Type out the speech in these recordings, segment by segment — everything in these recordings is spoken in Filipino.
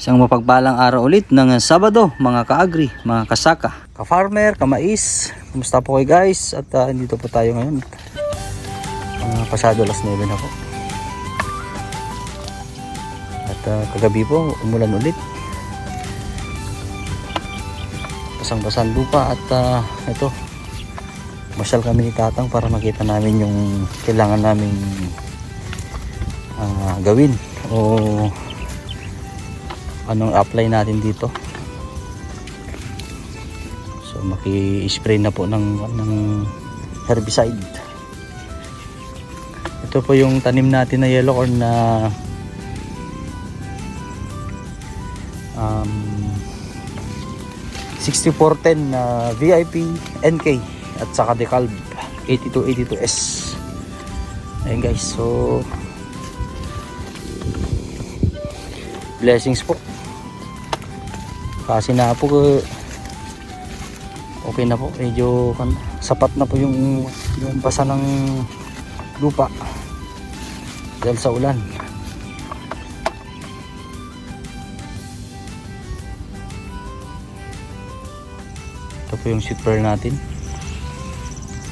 Isang mapagpalang araw ulit ng Sabado, mga kaagri, mga kasaka, ka-farmer, kamais. Kumusta po kayo guys? At ah, dito po tayo ngayon. Mga pasado alas 9 na. At ah, kagabi po, umulan ulit. Basang-basang lupa at ah, ito, masyal kami ni Tatang para makita namin yung kailangan naming ah, gawin o anong apply natin dito. So maki-spray na po ng, ng herbicide. Ito po yung tanim natin na yellow corn na um, 6410 na VIP NK at saka decalb 8282S ayun guys. So blessings po kasi na po eh, okay na po. Medyo sapat na po yung yung basa ng lupa dahil sa ulan. Ito po yung pearl natin.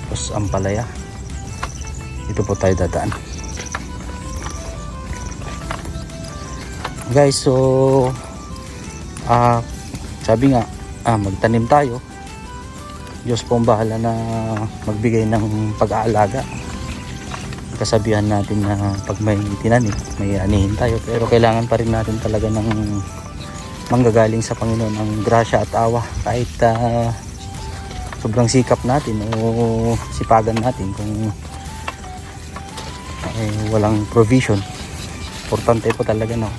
Tapos ampalaya ito po tayo dadaan. Guys so ah sabi nga ah, magtanim tayo. Diyos po ang bahala na magbigay ng pag-aalaga. Kasabihan natin na pag may tinanim may anihin tayo. Pero kailangan pa rin natin talaga ng manggagaling sa Panginoon ang grasya at awa. Kahit ah, sobrang sikap natin o sipagan natin kung eh, walang provision. Importante po talaga no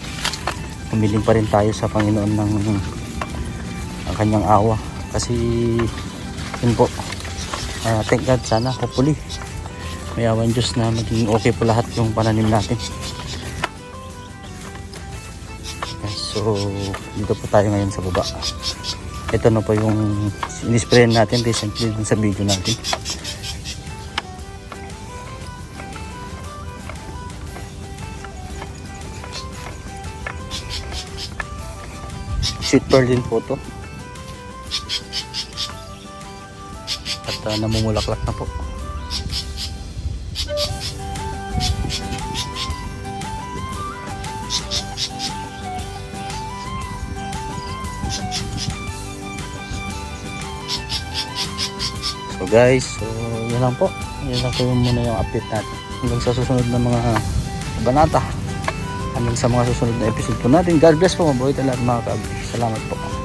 humiling pa rin tayo sa Panginoon ng ang kanyang awa. Kasi yun po. Ah, thank God sana hopefully may awan Diyos na maging okay po lahat yung pananim natin. So dito po tayo ngayon sa baba. Ito na po yung inisprayan natin recently dun sa video natin. Sweet pearl din po to uh, namumulaklak na po. So guys so yun lang po. Yun lang po yung muna yung update natin. Hanggang sa susunod na mga banata. Hanggang sa mga susunod na episode po natin. God bless po. Mabuhay talaga mga kabri salamat po